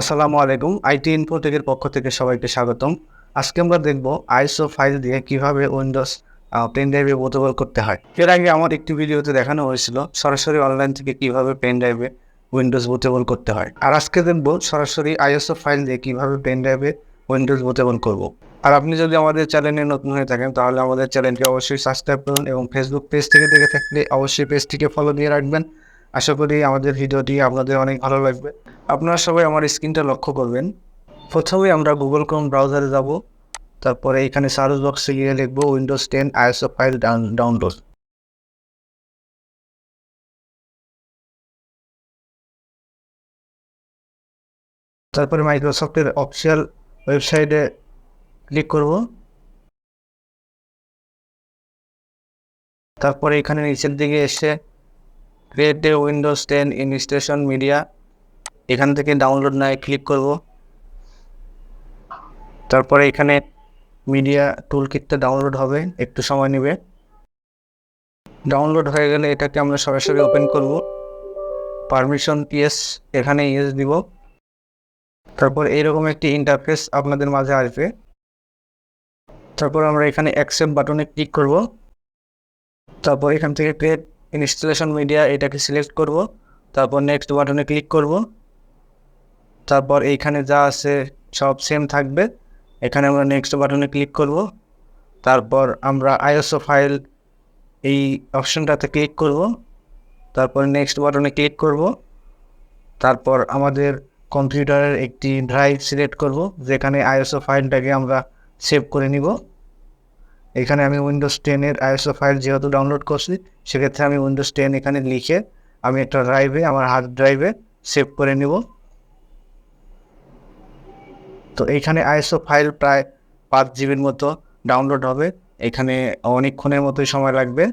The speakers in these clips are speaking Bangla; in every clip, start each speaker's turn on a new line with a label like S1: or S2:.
S1: আসসালামু আলাইকুম। আইটি ইনফোটেকের পক্ষ থেকে সবাইকে স্বাগতম। আজকে আমরা দেখব আইএসও ফাইল দিয়ে কীভাবে উইন্ডোজ পেন ড্রাইভে বোধবল করতে হয়। এর আগে আমার একটি ভিডিওতে দেখানো হয়েছিল সরাসরি অনলাইন থেকে কীভাবে পেন ড্রাইভে উইন্ডোজ বুটেবল করতে হয়। আর আজকে দেখব সরাসরি আইএসও ফাইল দিয়ে কীভাবে পেন ড্রাইভে উইন্ডোজ বুটেবল করব। আর আপনি যদি আমাদের চ্যানেলে নতুন হয়ে থাকেন, তাহলে আমাদের চ্যানেলটি অবশ্যই সাবস্ক্রাইব করুন এবং ফেসবুক পেজ থেকে দেখে থাকলে অবশ্যই পেজটিকে ফলো দিয়ে রাখবেন। আশা করি আমাদের ভিডিওটি আপনাদের অনেক ভালো লাগবে। আপনারা সবাই আমার স্ক্রিনটা লক্ষ্য করবেন। প্রথমে আমরা গুগল ক্রোম ব্রাউজারে যাব। তারপরে এখানে সার্চ বক্সে গিয়ে লিখব Windows ten ISO file download তারপরে মাইক্রোসফটের অফিসিয়াল ওয়েবসাইটে ক্লিক করব। তারপরে এখানে নিচের দিকে এসে create Windows ten installation media এখান থেকে ডাউনলোড নাই ক্লিক করব। তারপরে এখানে মিডিয়া টুল কিটটা ডাউনলোড হবে। একটু সময় নেবে। ডাউনলোড হয়ে গেলে এটাকে আমরা সরাসরি ওপেন করব। পারমিশন ইয়েস এখানে ইয়েস দিব। তারপর এইরকম একটি ইন্টারফেস আপনাদের মাঝে আসবে। তারপর আমরা এখানে অ্যাকসেপ্ট বাটনে ক্লিক করব। তারপর এখান থেকে ক্রিয়েট ইনস্টলেশন মিডিয়া এটাকে সিলেক্ট করব, তারপর নেক্সট বাটনে ক্লিক করব। তারপর এইখানে যা আছে সব সেম থাকবে, এখানে আমরা নেক্সট বাটনে ক্লিক করব। তারপর আমরা আইএসও ফাইল এই অপশনটাতে ক্লিক করব। তারপর নেক্সট বাটনে ক্লিক করব। তারপর আমাদের কম্পিউটারের একটি ড্রাইভ সিলেক্ট করব, যেখানে আইএসও ফাইলটাকে আমরা সেভ করে নিব। এখানে আমি উইন্ডোজ টেনের আইএসও ফাইল যেহেতু ডাউনলোড করছি, সেক্ষেত্রে আমি উইন্ডোজ টেন এখানে লিখে আমি একটা ড্রাইভে আমার হার্ড ড্রাইভে সেভ করে নিব। তো এইখানে আইএসও ফাইল প্রায় পাঁচ জিবির মতো ডাউনলোড হবে। এখানে অনেকক্ষণের মতোই সময় লাগবে।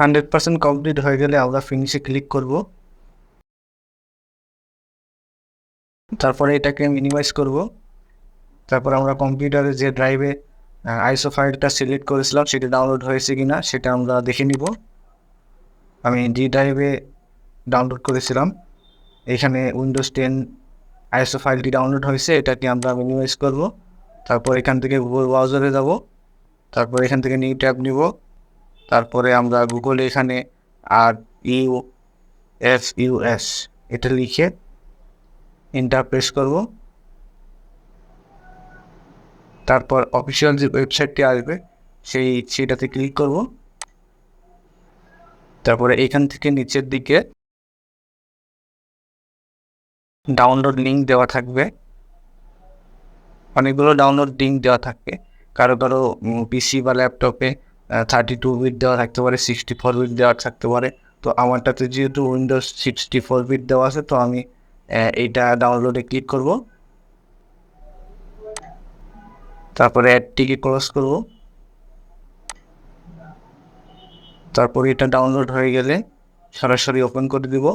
S1: হান্ড্রেড পার্সেন্ট কমপ্লিট হয়ে গেলে আমরা ফিনিশে ক্লিক করব। তারপরে এটাকে মিনিমাইজ করব। তারপর আমরা কম্পিউটারে যে ড্রাইভে আইসো ফাইলটা সিলেক্ট করেছিলাম, সেটা ডাউনলোড হয়েছে কি না সেটা আমরা দেখে নিব। আমি ডি ড্রাইভে ডাউনলোড করেছিলাম। এখানে উইন্ডোজ টেন আইএসও ফাইলটি ডাউনলোড হয়েছে, এটাকে আমরা মিনিমাইজ করব। তারপর এখান থেকে গুগল ব্রাউজারে যাব। তারপর এখান থেকে নিউ ট্যাব নিব। তারপরে আমরা গুগলে এখানে R U F U S এটা লিখে এন্টার প্রেস করব। তারপর অফিসিয়াল যে ওয়েবসাইটটি আসবে, সেই সেটাতে ক্লিক করব। তারপরে এখান থেকে নিচের দিকে ডাউনলোড লিঙ্ক দেওয়া থাকবে। অনেকগুলো ডাউনলোড লিঙ্ক দেওয়া থাকবে কারও কারও পিসি বা ল্যাপটপে থার্টি টু বিট দেওয়া থাকতে পারে সিক্সটি ফোর বিট দেওয়া থাকতে পারে। তো আমারটাতে যেহেতু উইন্ডোজ সিক্সটি ফোর বিট দেওয়া আছে, তো আমি এইটা ডাউনলোডে ক্লিক করব। তারপরে অ্যাডটিকে ক্লোজ করব। তারপরে এটা ডাউনলোড হয়ে গেলে সরাসরি ওপেন করে দিব।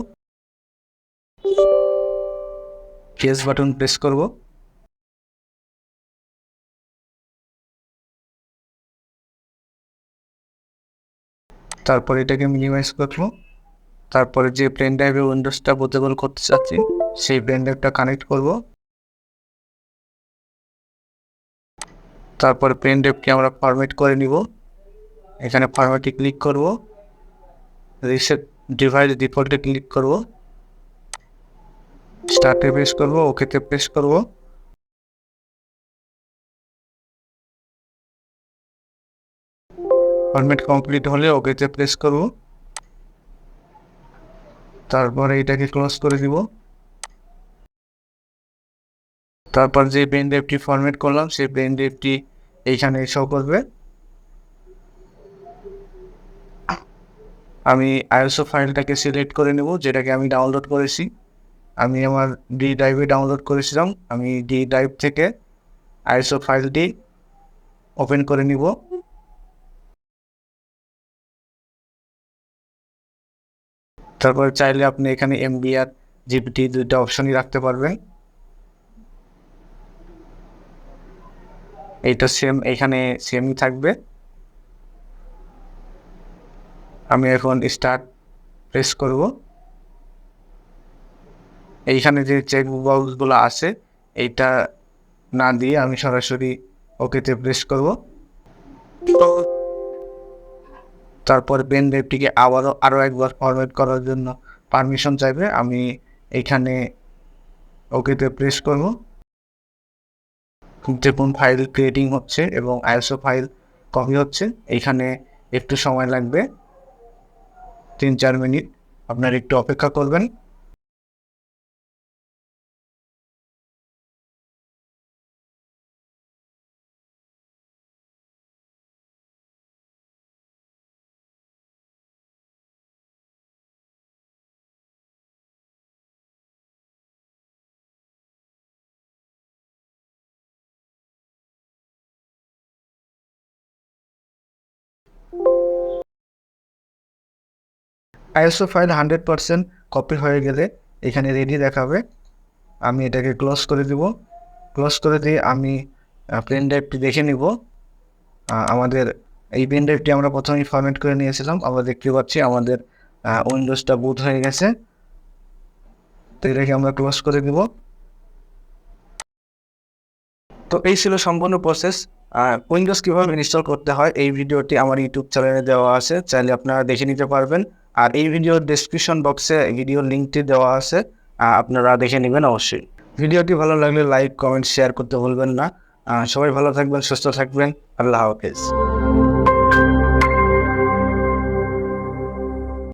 S1: কেস বাটন প্রেস করব। তারপর এটাকে মিনিমাইজ করব। তারপরে যে পেন ড্রাইভের উইন্ডোজটা বুটেবল করতে চাচ্ছি, সেই পেন ড্রাইভটা কানেক্ট করব। তারপর পেন ড্রাইভকে আমরা ফরম্যাট করে নিব। এখানে ফরম্যাটে ক্লিক করব। রিসেট ডিভাইস ডিফল্টে ক্লিক করব। স্টার্টে প্রেস করব, ওকেতে প্রেস করব। ফরম্যাট কমপ্লিট হলে ওকেতে প্রেস করব। তারপরে এটাকে ক্লোজ করে দিব। তারপর যে পেন ড্রাইভটি ফরম্যাট করলাম সেই পেন ড্রাইভটি এইখানে শো করবে। আমি আইএসও ফাইলটাকে সিলেক্ট করে নেব, যেটাকে আমি ডাউনলোড করেছি। আমি আমার ডি ড্রাইভে ডাউনলোড করেছিলাম, আমি ডি ড্রাইভ থেকে আইএসও ফাইলটি ওপেন করে নিব। তারপর চাইলে আপনি এখানে এমবি আর জিপিটি দুইটা অপশনই রাখতে পারবেন। এইটা সেম এখানে সেমই থাকবে। আমি এখন স্টার্ট প্রেস করব। এইখানে যে চেক বক্সগুলো আছে, এইটা না দিয়ে আমি সরাসরি ওকেতে প্রেস করব। তারপর বেন ড্রাইভটিকে আবারও আরও একবার ফরওয়ার্ড করার জন্য পারমিশন চাইবে, আমি এখানে ওকেতে প্রেস করব। দেখুন ফাইল ক্রিয়েটিং হচ্ছে এবং আইএসও ফাইল কপি হচ্ছে এইখানে একটু সময় লাগবে, তিন চার মিনিট, আপনার একটু অপেক্ষা করবেন। ISO file hundred percent copy হয়ে গেলে এখানে রেডি দেখাবে। আমি এটাকে ক্লোজ করে দিব। ক্লোজ করে দিয়ে আমি পেন ড্রাইভটি দেখে নিব। আমাদের এই পেন ড্রাইভটি আমরা প্রথমেই ফরম্যাট করে নিয়েছিলাম। আমরা দেখতে পাচ্ছি আমাদের উইন্ডোজটা বুট হয়ে গেছে। তো এটাকে আমরা ক্লোজ করে দিব। তো এই ছিল সম্পূর্ণ প্রসেস উইন্ডোজ কীভাবে ইনস্টল করতে হয় এই ভিডিওটি আমার ইউটিউব চ্যানেলে দেওয়া আছে। চাইলে আপনারা দেখে নিতে পারবেন। আর এই ভিডিওর ডিসক্রিপশন বক্সে ভিডিও লিঙ্কটি দেওয়া আছে আপনারা দেখে নেবেন অবশ্যই। ভিডিওটি ভালো লাগলে লাইক কমেন্ট শেয়ার করতে ভুলবেন না। সবাই ভালো থাকবেন, সুস্থ থাকবেন। আল্লাহ হাফেজ।